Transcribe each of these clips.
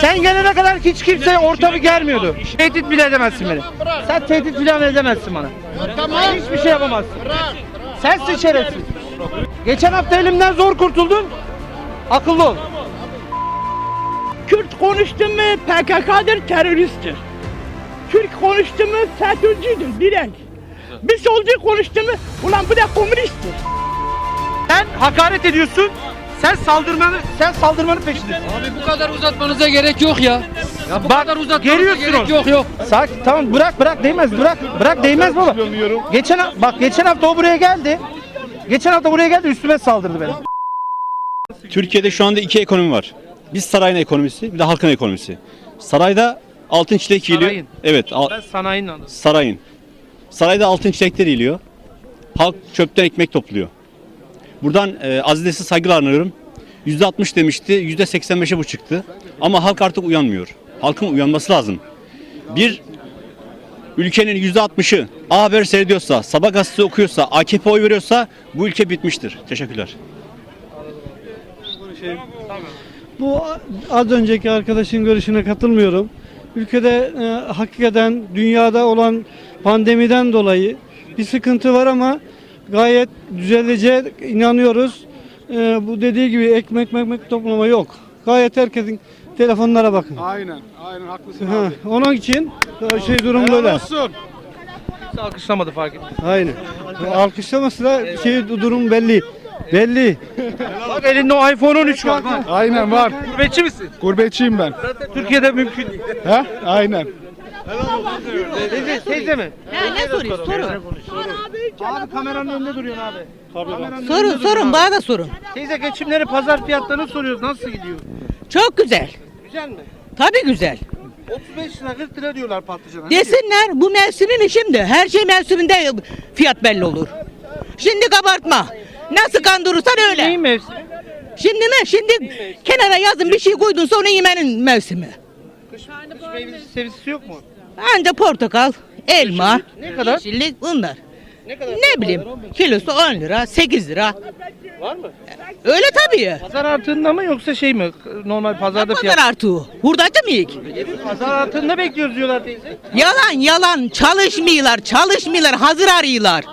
Sen gelene kadar hiç kimse ortamı gelmiyordu. Tehdit bile edemezsin beni. Sen tehdit bile edemezsin bana. Tamam. Hiçbir şey yapamazsın. Sensin şerefsiz. Geçen hafta elimden zor kurtuldun. Akıllı ol. Kürt konuştu mu PKK'dır, teröristtir. Türk konuştu mu FETÖ'cüdür, direkt. Bir solcu konuştu mu, ulan bu da komünisttir. Sen hakaret ediyorsun. Sen saldırmanı, sen saldırmanın peşindesin. Abi bu kadar uzatmanıza gerek yok ya. Ya bu Bak, kadar uzatmanıza geriyorsun gerek onu. yok yok. Sakin tamam bırak bırak değmez bırak bırak değmez baba. Geçen ha- bak geçen hafta o buraya geldi. Geçen hafta buraya geldi üstüme saldırdı benim. Türkiye'de şu anda iki ekonomi var. Bir sarayın ekonomisi, bir de halkın ekonomisi. Sarayda altın çilek yiyiliyor. Sarayın. Evet, al- Ben sanayinin adamı. sarayın. Sarayda altın çilekler yiyiliyor. Halk çöpten ekmek topluyor. Buradan e, azizesi saygılar arıyorum. %60 demişti, %85'e bu çıktı. Ama halk artık uyanmıyor. Halkın uyanması lazım. Bir ülkenin %60'ı A Haber seyrediyorsa, sabah gazetesi okuyorsa, AKP oy veriyorsa bu ülke bitmiştir. Teşekkürler. Bu az önceki arkadaşın görüşüne katılmıyorum. Ülkede e, hakikaten dünyada olan pandemiden dolayı bir sıkıntı var ama gayet düzeleceğe inanıyoruz. E, bu dediği gibi ekmek ekmek toplama yok. Gayet herkesin telefonlara bakın. Aynen, aynen haklısın Ha, abi. onun için şey durum Helal böyle. olsun. Kimse alkışlamadı fark ettim. Aynen. Alkışlaması da şey durum belli. Belli. Bak elinde o iPhone 13 var. Aynen var. Gurbetçi misin? Gurbetçiyim ben. Türkiye'de mümkün değil. He? Aynen. Teyze, teyze mi? ne soruyorsun? Sorun. Abi kameranın önünde duruyorsun abi. Kameranın önünde Sorun duruyorsun sorun abi. bana da sorun. Teyze geçimleri pazar fiyatlarını soruyoruz. Nasıl gidiyor? Çok güzel. Güzel mi? Tabii güzel. 35 lira 40 lira diyorlar patlıcana. Desinler bu mevsimin şimdi. Her şey mevsiminde fiyat belli olur. Şimdi kabartma. Nasıl kandırırsan Neyin öyle. mevsimi? Şimdi ne? Şimdi kenara yazın bir şey koydun onu yemenin mevsimi. Kış meyvesi sevgisi yok mu? Anca portakal, elma, Ne kadar? yeşillik bunlar. Ne kadar? Ne bileyim kilosu 10 lira, 8 lira. Var mı? Öyle tabii. Pazar artığında mı yoksa şey mi? Normal pazarda fiyat. Pazar artığı. Hurdacı mı ilk? Pazar artığında bekliyoruz diyorlar teyze. Yalan yalan çalışmıyorlar çalışmıyorlar hazır arıyorlar.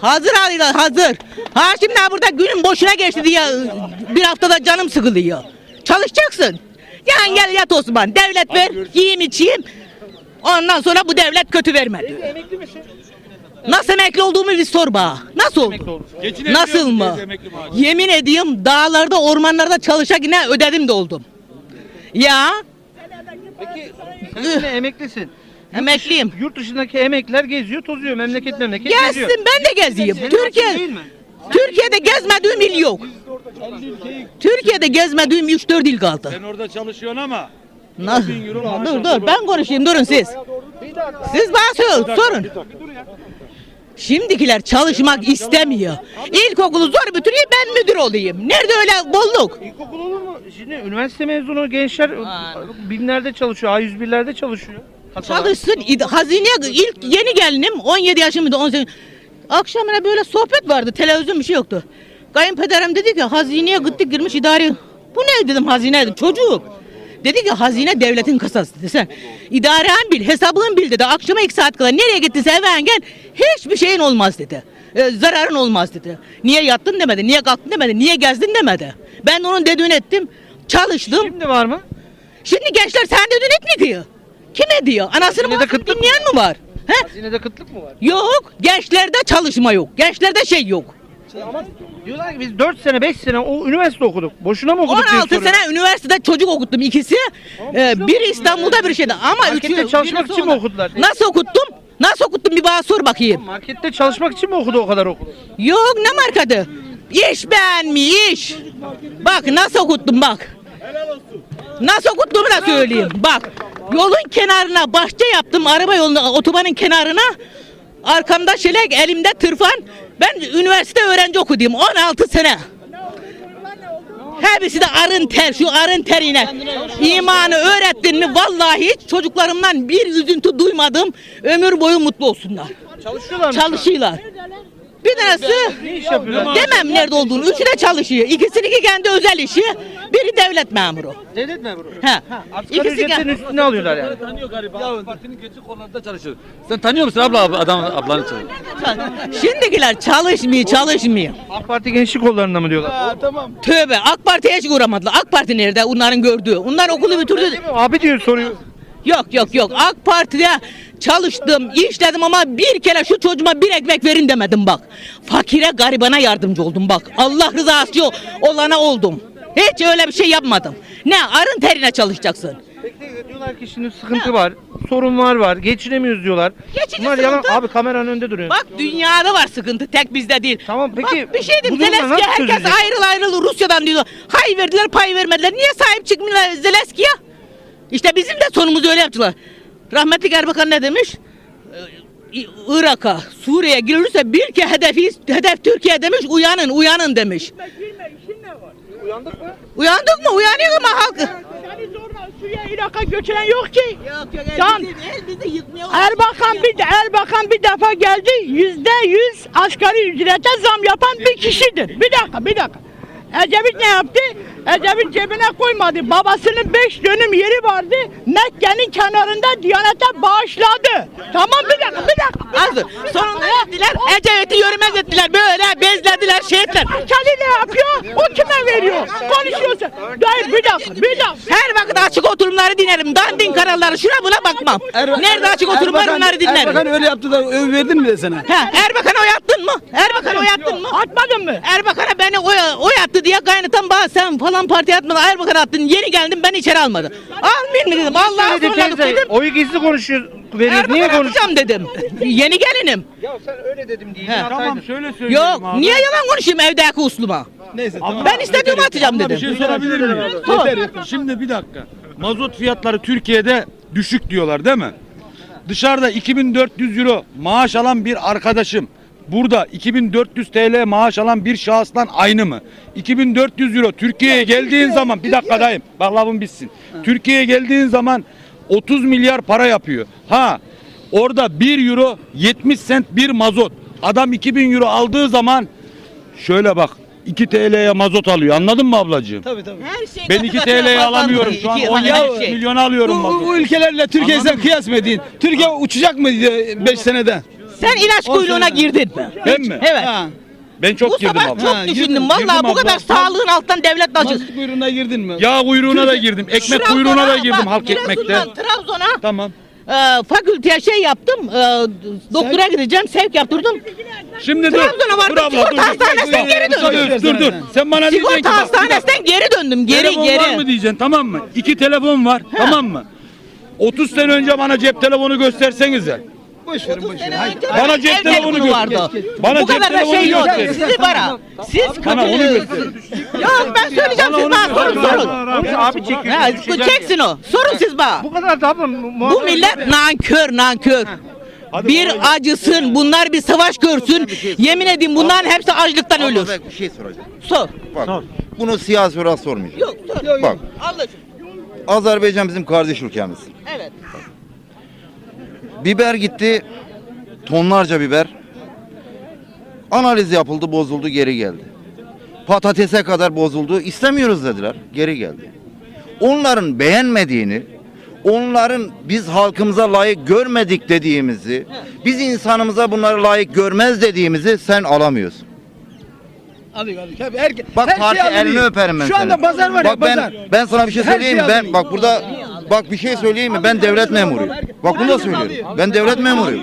Hazır arıyorlar hazır. Ha şimdi ha burada günün boşuna geçti diye bir haftada canım sıkılıyor. Çalışacaksın. Yani gel yat Osman devlet ver yiyeyim içeyim. Ondan sonra bu devlet kötü vermedi. Emekli misin? Nasıl emekli olduğumu bir sor bana. Nasıl oldu? Nasıl mı? Yemin ediyorum dağlarda ormanlarda çalışak yine ödedim de oldum. Ya Peki sen yine emeklisin. emekliyim. Yurt dışındaki emekliler geziyor, tozuyor. Memleket memleket geziyor. Gezsin ben de gezeyim. Senin Türkiye hakkın değil mi? Türkiye'de gezmediğim il yok. Türkiye'de gezmediğim 3-4 il kaldı. Sen orada çalışıyorsun ama Na- dur dur ben konuşayım durun siz. Siz bana sor- sorun. Şimdikiler çalışmak istemiyor. İlkokulu zor bitiriyor ben müdür olayım. Nerede öyle bolluk? İlkokul olur mu? Şimdi üniversite mezunu gençler binlerde çalışıyor, A101'lerde çalışıyor. Çalışsın. İd- Hazineye ilk yeni gelinim 17 yaşımda 18. Akşamına böyle sohbet vardı. Televizyon bir şey yoktu. Kayınpederim dedi ki hazineye gittik girmiş idare. Bu ne dedim hazine dedim. Çocuk. Dedi ki hazine devletin kasası dedi sen. İdaren bil, hesabını bil dedi. Akşama iki saat kadar nereye gittiyse eve gel hiçbir şeyin olmaz dedi. Ee, zararın olmaz dedi. Niye yattın demedi, niye kalktın demedi, niye gezdin demedi. Ben onun dediğini ettim. Çalıştım. Şimdi var mı? Şimdi gençler sen dedin etmiyor. Kim ediyor? Anasını Hazinede babasını kıtlık mı dinleyen mi var? He? Hazinede kıtlık mı var? Yok. Gençlerde çalışma yok. Gençlerde şey yok. Diyorlar ki biz 4 sene 5 sene o üniversite okuduk. Boşuna mı okuduk diye 16 soruyor. sene üniversitede çocuk okuttum ikisi. Ee, biri İstanbul'da biri şeyde. Ama Markette üçü, çalışmak birisi için mi orada. okudular? Nasıl okuttum? Nasıl okuttum bir bana sor bakayım. Markette çalışmak için mi okudu o kadar okulu? Yok ne markası? İş beğenmi iş. Bak nasıl okuttum bak. Nasıl okuttuğumu da söyleyeyim. Bak yolun kenarına bahçe yaptım araba yoluna otobanın kenarına. Arkamda şelek elimde tırfan. Ben üniversite öğrenci okudum 16 sene. Hepsi de arın ter şu arın terine. İmanı öğrettin mi vallahi hiç çocuklarımdan bir üzüntü duymadım. Ömür boyu mutlu olsunlar. Çalışıyorlar mı? Çalışıyorlar. Bir tanesi demem nerede olduğunu. Üçü de çalışıyor. İkisinin kendi özel işi. Biri devlet memuru. Devlet memuru. Ha. Asgari İkisi ücretin kendi. üstüne alıyorlar yani. Tanıyor gariban. Ya partinin geçici konularda çalışıyor. Sen tanıyor musun abla adam ablanı çalışıyor? Şimdikiler çalışmıyor, çalışmıyor. AK Parti gençlik kollarında mı diyorlar? Tövbe AK Parti'ye hiç uğramadılar. AK Parti nerede? Onların gördüğü. Onlar okulu bitirdi. Abi diyor soruyor. Yok yok yok. AK Parti'de çalıştım, işledim ama bir kere şu çocuğuma bir ekmek verin demedim bak. Fakire garibana yardımcı oldum bak. Allah rızası yok olana oldum. Hiç öyle bir şey yapmadım. Ne arın terine çalışacaksın. Peki diyorlar ki şimdi sıkıntı var. Sorunlar var. Geçinemiyoruz diyorlar. Geçici Bunlar yalan. sıkıntı. Abi kameranın önünde duruyor. Bak dünyada var sıkıntı tek bizde değil. Tamam, peki Bak, bir şey bu diyeyim durumla nasıl herkes çözecek? ayrıl ayrıl Rusya'dan diyor. Hay verdiler pay vermediler. Niye sahip çıkmıyorlar Zelenski'ye? İşte bizim de sonumuzu öyle yaptılar. Rahmetli Erbakan ne demiş? Ee, Irak'a, Suriye'ye girilirse bir ki hedefi, hedef Türkiye demiş, uyanın, uyanın demiş. Uyandık mı? Uyandık mı? Uyanıyor ama halk. Seni zorla Suriye Irak'a göçüren yok ki. Yok yok, Tamam. bizi yıkmıyor. Erbakan bir Erbakan bir defa geldi yüzde yüz asgari ücrete zam yapan bir kişidir. Bir dakika bir dakika. Ecevit ne yaptı? Ecevit cebine koymadı. Babasının beş dönüm yeri vardı. Mekke'nin kenarında Diyanet'e bağışladı. Tamam bir dakika bir dakika. Az dur. Sonunda ettiler? Ecevit'i yürümez ettiler. Böyle bezlediler, şey ettiler. Kali ne yapıyor? Kime veriyor? Konuşuyorsun. Hayır bir dakika bir dakika. Her vakit açık oturumları dinlerim. Dandin kanalları şuna buna bakmam. Nerede açık oturum var onları dinlerim. Erbakan öyle yaptı da öv verdin mi de sana? Ha, Erbakan'a oy attın mı? Erbakan'a oy attın mı? Atmadın mı? Erbakan'a beni oy, oy attı diye kaynatan bana sen falan partiye atmadın. Erbakan'a attın. Yeni geldim ben içeri almadı. Almayayım mı dedim. Allah'a ısmarladık teyze. dedim. Oyu gizli konuşuyor. Veriyor. Niye Erbakan'a konuşuyor? atacağım dedim. Yeni gelinim. Ya sen öyle dedim diye. He. Tamam şöyle söyleyeyim Yok abi. niye yalan konuşayım evdeki usluma? Neyse tamam. Ben istediğimi atacağım dedim. Bir şey sorabilir miyim? Yeter. Şimdi bir dakika. Mazot fiyatları Türkiye'de düşük diyorlar değil mi? Dışarıda 2400 euro maaş alan bir arkadaşım burada 2400 TL maaş alan bir şahıstan aynı mı? 2400 euro Türkiye'ye geldiğin zaman bir dakika dayım bak lafım bitsin. Türkiye'ye geldiğin zaman 30 milyar para yapıyor. Ha orada 1 euro 70 sent bir mazot. Adam 2000 euro aldığı zaman şöyle bak 2 TL'ye mazot alıyor. Anladın mı ablacığım? Her şey Ben 2 TL'ye alamıyorum. Şu an İki- 17 her şey. milyon alıyorum Bu, mazot. bu ülkelerle Türkiye'yi sen kıyas mı edin? Türkiye uçacak mı 5 senede? Sen ilaç kuyruğuna girdin mi? Ben mi? Evet. Ha. Ben çok bu girdim sabah abla. çok Ha, düşündüm. girdim, Vallahi girdim bu abla. kadar sağlığın alttan devlet açık. Mazot kuyruğuna girdin mi? Yağ kuyruğuna da girdim. Ekmek kuyruğuna da girdim halk ekmekte. Trabzon'a Tamam. E, fakülteye şey yaptım. E, doktora gideceğim. Sevk yaptırdım. Şimdi dur. Trabzon'a vardım, Dur sigorta hastanesinden geri döndüm. Dur dur dur. Sen bana diyeceksin ki Sigorta bak. bir dakika. hastanesinden geri döndüm. Geri Telefon var mı diyeceksin tamam mı? İki telefon var tamam mı? 30 sene önce bana cep telefonu göstersenize. Boş verin boş verin. Bana cep telefonu göster. Bana Bu cep kadar da telefonu şey yok. göster. Sizi bara. Siz Bana onu göster. Yok ben söyleyeceğim siz bana sorun sorun. Abi çekiyor. Ha, çeksin o. Sorun siz bana. Bu kadar da abla. Bu millet nankör nankör. Bir acısın, bunlar bir savaş görsün. Yemin edeyim bunların hepsi açlıktan ölür. bir şey soracağım. Sor. Bak, bunu siyasi olarak sormayacağım. Yok, sor. Bak, Anlaşın. Azerbaycan bizim kardeş ülkemiz. Evet. Biber gitti, tonlarca biber. Analiz yapıldı, bozuldu, geri geldi. Patatese kadar bozuldu, istemiyoruz dediler, geri geldi. Onların beğenmediğini, onların biz halkımıza layık görmedik dediğimizi, biz insanımıza bunları layık görmez dediğimizi sen alamıyorsun. Aldık aldık. Hep herke- Bak her parti şey elini öperim ben Şu anda senin. pazar var bak ya pazar. ben ben sana bir şey Her söyleyeyim şey Ben alınıyor. bak burada bak bir şey söyleyeyim mi? Ben devlet memuruyum. Bak bunu da söylüyorum. Ben devlet memuruyum.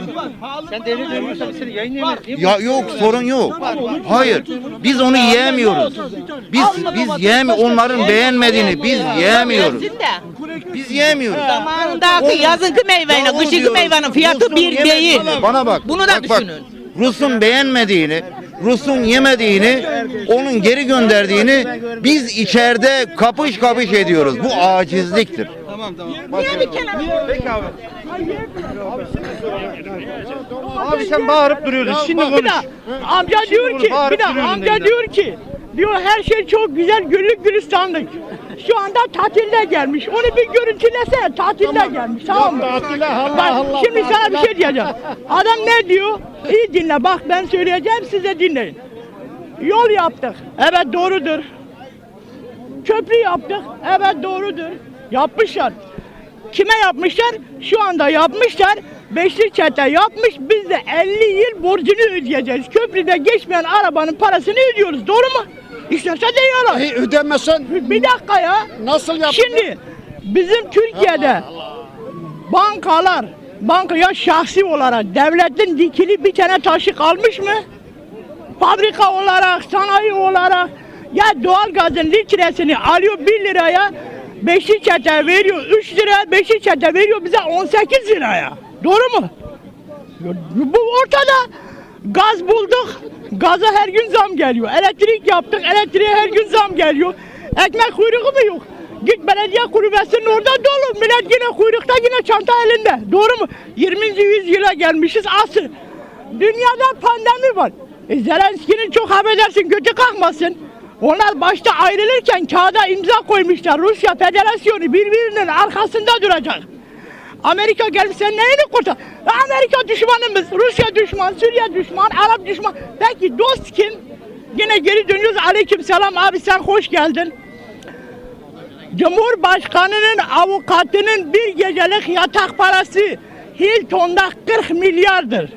Sen devlet memuruysan seni yayınlayamayız. Niye Ya yok sorun yok. Hayır. Biz onu yiyemiyoruz. Biz biz yiyemi onların beğenmediğini biz yiyemiyoruz. Biz yiyemiyoruz. Zamanındaki yazınkı meyveyle kışınkı meyvenin fiyatı bir değil. Bana bak. Bunu da düşünün. Rus'un beğenmediğini, Rus'un yemediğini, onun geri gönderdiğini biz içeride kapış kapış ediyoruz. Bu acizliktir. Tamam tamam. Peki abi. Abi sen bağırıp duruyordun. Şimdi Bir konuş. Amca diyor ki, bir dakika duruyorsun amca diyor ki, diyor her şey çok güzel güllük gülistanlık. Şu anda tatilde gelmiş. Onu bir görüntülesene. Tatilde gelmiş. Tamam mı? tatile Allah Bak, Allah. Şimdi sana bir şey diyeceğim. Adam ne diyor? İyi dinle. Bak ben söyleyeceğim size dinleyin. Yol yaptık. Evet doğrudur. Köprü yaptık. Evet doğrudur. Yapmışlar. Kime yapmışlar? Şu anda yapmışlar. Beşli çete yapmış. Biz de 50 yıl borcunu ödeyeceğiz. Köprüde geçmeyen arabanın parasını ödüyoruz. Doğru mu? İsterse diyorlar. E, ödemesen Bir dakika ya. nasıl yap? Şimdi bizim Türkiye'de bankalar bankaya şahsi olarak devletin dikili bir tane taşı kalmış mı? Fabrika olarak, sanayi olarak ya doğalgazın litresini alıyor 1 liraya, beşi çete veriyor 3 lira, beşi çete veriyor bize 18 liraya. Doğru mu? Bu ortada. Gaz bulduk. Gaza her gün zam geliyor. Elektrik yaptık. Elektriğe her gün zam geliyor. Ekmek kuyruğu mu yok? Git belediye kulübesinin orada dolu. Millet yine kuyrukta yine çanta elinde. Doğru mu? 20. yüzyıla gelmişiz asır. Dünyada pandemi var. E Zelenski'nin çok affedersin götü kalkmasın. Onlar başta ayrılırken kağıda imza koymuşlar. Rusya Federasyonu birbirinin arkasında duracak. Amerika gelip sen neyini kurtar? Amerika düşmanımız, Rusya düşman, Suriye düşman, Arap düşman. Peki dost kim? Yine geri dönüyoruz. Aleyküm selam abi sen hoş geldin. Cumhurbaşkanının avukatının bir gecelik yatak parası Hilton'da 40 milyardır.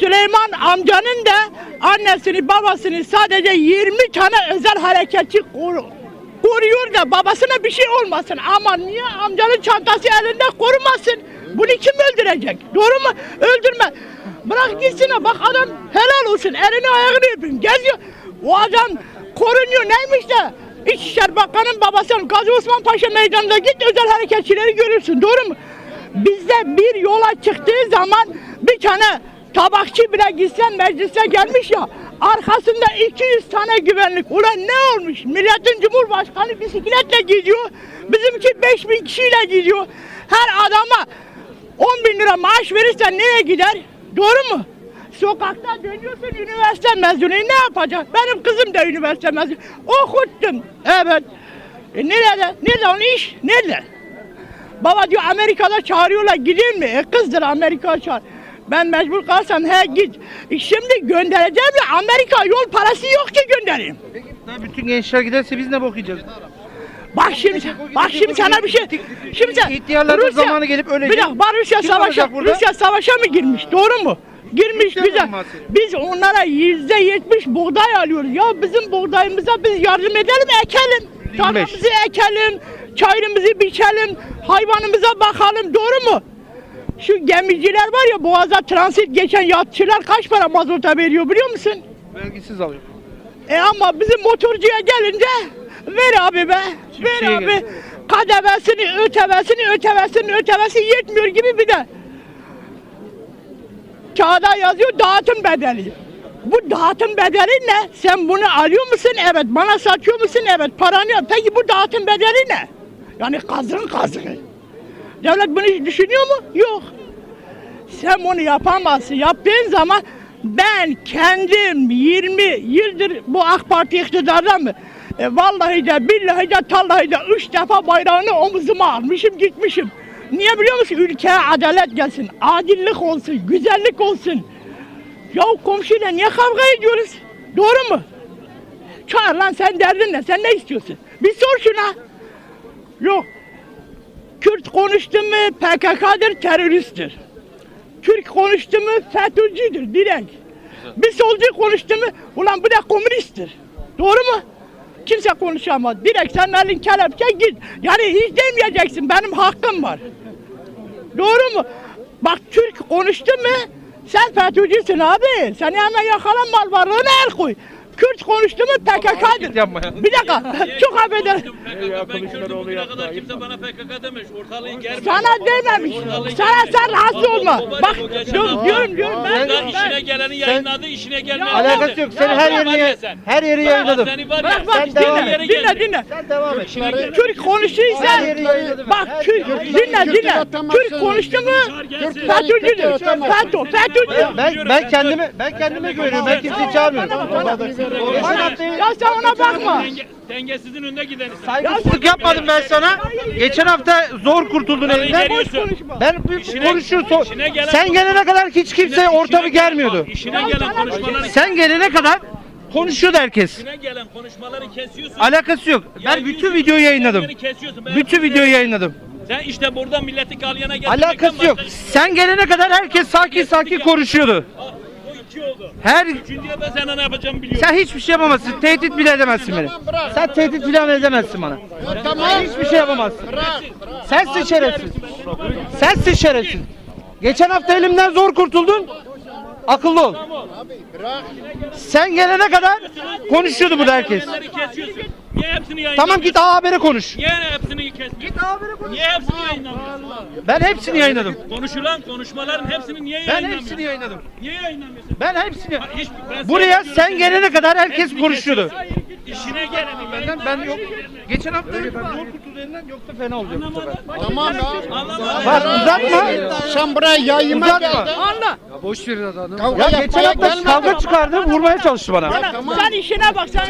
Süleyman amcanın da annesini babasını sadece 20 tane özel hareketçi koru- koruyor da babasına bir şey olmasın. Ama niye amcanın çantası elinde korumasın? Bunu kim öldürecek? Doğru mu? Öldürme. Bırak gitsin bak adam helal olsun. Elini ayağını öpün. Geziyor. O adam korunuyor neymiş de? İçişleri Bakanı'nın babasının Gazi Osman Paşa meydanında git özel hareketçileri görürsün. Doğru mu? Bizde bir yola çıktığı zaman bir tane tabakçı bile gitsen meclise gelmiş ya arkasında 200 tane güvenlik. Ulan ne olmuş? Milletin Cumhurbaşkanı bisikletle gidiyor. Bizimki 5000 kişiyle gidiyor. Her adama 10 bin lira maaş verirsen nereye gider? Doğru mu? Sokakta dönüyorsun üniversite mezunu. Ne yapacak? Benim kızım da üniversite mezunu. Okuttum. Evet. E nerede? Nerede onun iş? Nerede? Baba diyor Amerika'da çağırıyorlar gideyim mi? E kızdır Amerika çağır. Ben mecbur kalsam he git. Şimdi göndereceğim de Amerika yol parası yok ki göndereyim. Daha bütün gençler giderse biz ne yiyeceğiz? Bak şimdi, bak şimdi sana bir şey. Şimdi sen İhtiyarların zamanı gelip ölecek. Bir dakika bak Rusya Kim savaşa, burada? Rusya savaşa mı girmiş? Doğru mu? Girmiş Rusya bize. Biz onlara yüzde yetmiş buğday alıyoruz. Ya bizim buğdayımıza biz yardım edelim ekelim. Tarlamızı ekelim, çayırımızı biçelim, hayvanımıza bakalım. Doğru mu? Şu gemiciler var ya boğaza transit geçen yatçılar kaç para mazota veriyor biliyor musun? Vergisiz alıyor. E ama bizim motorcuya gelince ver abi be. Ver Çiftçiye abi. gel. Kadevesini, ötevesini, ötevesini, ötevesi yetmiyor gibi bir de. Kağıda yazıyor dağıtım bedeli. Bu dağıtım bedeli ne? Sen bunu alıyor musun? Evet. Bana satıyor musun? Evet. Paranı yok. Peki bu dağıtım bedeli ne? Yani kazığın kazığı. Devlet bunu düşünüyor mu? Yok. Sen bunu yapamazsın. Yaptığın zaman ben kendim 20 yıldır bu AK Parti iktidarda mı? E, vallahi de billahi de tallahi de üç defa bayrağını omuzuma almışım gitmişim. Niye biliyor musun? Ülkeye adalet gelsin, adillik olsun, güzellik olsun. Ya komşuyla niye kavga ediyoruz? Doğru mu? Çağır lan sen derdin ne? Sen ne istiyorsun? Bir sor şuna. Yok. Kürt konuştu mu PKK'dır, teröristtir. Türk konuştu mu FETÖ'cüdür direkt. Bir solcu konuştu mu ulan bu da komünisttir. Doğru mu? Kimse konuşamaz. Direkt sen elin kelepçe git. Yani hiç demeyeceksin benim hakkım var. Doğru mu? Bak Türk konuştu mu sen FETÖ'cüsün abi. Seni hemen yakalan mal varlığına el koy. Kürt konuştu mu PKK'dır. Bir dakika çok affedersin. Ben Kürdüm bugüne kadar kimse bana PKK demiş. Ortalığı germe. Sana dememiş. Sana sen rahatsız olma. Bak diyorum diyorum diyorum ben, ben, işine geleni yayınladı, işine gelmeni Alakası yok. Seni her yerine her yeri yayınladım. Bak bak Sen dinle, dinle dinle. Sen devam et. Konuştuysa Her yeri yayınladım. bak Türk dinle dinle. Türk konuştu mu FETÖ'cüdür. FETÖ FETÖ'cü. Ben ben kendime ben kendime güveniyorum. Ben kimseyi çağırmıyorum. Ya sen ona bakma. Dengesizin önde gideni. Saygısızlık yapmadım ben sana. Geçen hafta zor kurtuldun elinden. geliyorsun. Ben bir İşine- işine gelen- Sen gelene kadar hiç kimse ortamı germiyordu. İşine gelen konuşmaları Sen gelene kadar konuşuyordu herkes. işine gelen konuşmaları kesiyorsun. Alakası yok. Ben bütün videoyu yayınladım. Ben Bütün videoyu yayınladım. Sen işte burada milleti galyana getirmekten Alakası yok. Sen gelene kadar herkes sakin sakin konuşuyordu. İki oldu. Her Üçüncüye ben sana ne yapacağımı biliyorum. sen hiçbir şey yapamazsın. Tehdit bile edemezsin beni. Sen tehdit bile edemezsin bana. Sen hiçbir şey yapamazsın. Sensin şerefsiz. Sensin şerefsiz. Geçen hafta elimden zor kurtuldun. Akıllı ol. Sen gelene kadar konuşuyordu burada herkes. Milleti kesiyorsun. Niye hepsini yayınlamıyorsun? Tamam git A Haber'e konuş. Niye hepsini kesmiyorsun? Git Niye hepsini yayınlamıyorsun? Ben hepsini yayınladım. Konuşulan konuşmaların hepsini niye Ben yayınlamıyorsun? hepsini yayınladım. Niye yayınlamıyorsun? Ben hepsini. Hiç, ben Buraya sen gelene kadar herkes hepsini konuşuyordu. kesiyorsun. İşine geleni Benden ben yok. Geçen hafta zor kurtulduğundan yoksa fena olacak bu sefer. Tamam ya. Bak uzatma. Sen buraya yayıma geldin. Anla. Kavga Ya geçen hafta kavga çıkardı, vurmaya çalıştı bana. Sen işine bak sen.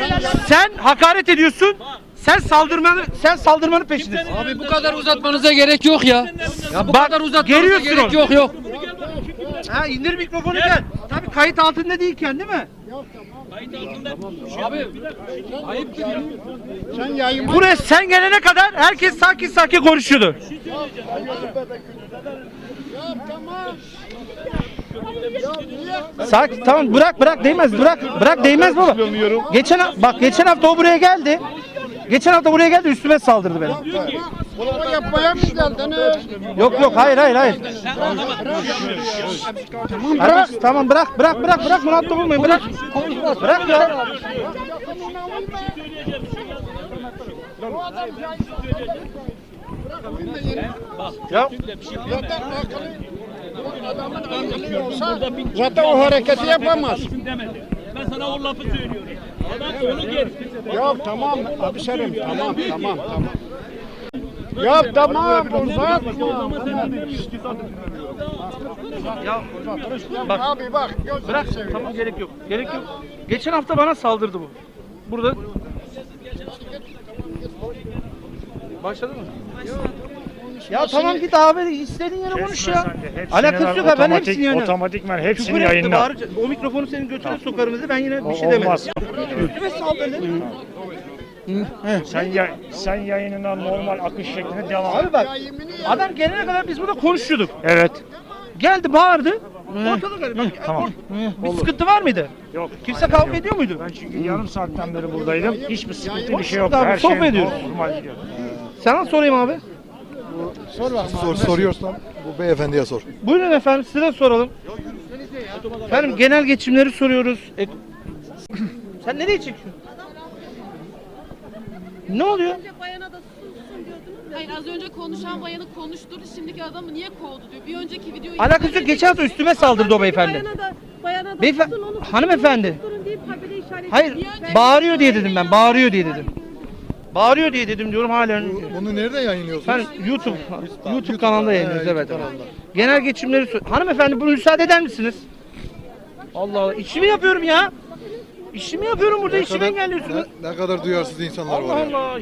Sen hakaret ediyorsun. Sen saldırmanı sen saldırmanın peşindesin. Abi bu kadar uzatmanıza gerek yok ya. Ya bu Bak, kadar uzatmanıza gerek onu. yok yok. Ha indir mikrofonu gel. Tabii kayıt altında değilken değil mi? Sen Buraya sen gelene kadar herkes sakin sakin konuşuyordu. Sakin tamam bırak bırak değmez bırak bırak değmez baba. Geçen ha- bak geçen hafta o buraya geldi. Geçen hafta buraya geldi üstüme saldırdı benim. kavga yapmaya mı geldiniz? Yok yok hayır hayır hayır. Bırak. Tamam bırak bırak bırak bırak muhatap olmayın bırak. Bırak ya. Ya Zaten o hareketi yapamaz. Ben sana o lafı söylüyorum. Ya tamam abi serim tamam tamam tamam. Ya tamam uzatma. ya bak Abi bak bırak tamam gerek yok. Gerek yok. Geçen hafta bana saldırdı bu. Burada Başladı mı? Ya tamam git abi istediğin yere konuş ya. Alakası yok ha ben hepsini yayınladım. Otomatikman hepsini Küfür etti, yayınla. bağırınca, o mikrofonu senin götüne sokarım dedi ben yine bir şey Olmaz. demedim. Üstüme saldırdı. Sen, ya, sen yayınına normal akış şeklinde devam et. Abi bak adam gelene kadar biz burada konuşuyorduk. Evet. Geldi bağırdı. Ortalık bak, Tamam. Bir sıkıntı var mıydı? Yok. Kimse kavga ediyor muydu? Ben çünkü yarım saatten beri buradaydım. Hiçbir sıkıntı bir şey yok. Abi, Her sohbet şey ediyoruz. normal gidiyor. Sana sorayım abi. Sor, soruyorsan bu beyefendiye sor. Buyurun efendim size soralım. Efendim genel geçimleri soruyoruz. Ek- Sen nereye çekiyorsun? Ne oluyor? bayana da sussun diyordunuz. Hayır az önce konuşan bayanı konuşturdu. Şimdiki adamı niye kovdu diyor. Bir önceki videoyu Alakası yok. Geçen hafta üstüme saldırdı o beyefendi. Bayana da, bayana da Beyefendi- susun, onu hanımefendi. susturun deyip işaret Hayır ediyor. bağırıyor diye dedim ben. Bağırıyor diye dedim. Bağırıyor diye dedim diyorum halen. Bunu nerede yayınlıyorsunuz? Ben YouTube YouTube kanalında yayınlıyoruz evet. Genel geçimleri sor- Hanımefendi bunu müsaade eder misiniz? Allah Allah. İşimi yapıyorum ya. İşimi yapıyorum burada. işimi engelliyorsunuz. Ne, ne kadar duyarsız insanlar Allah var ya. Allah.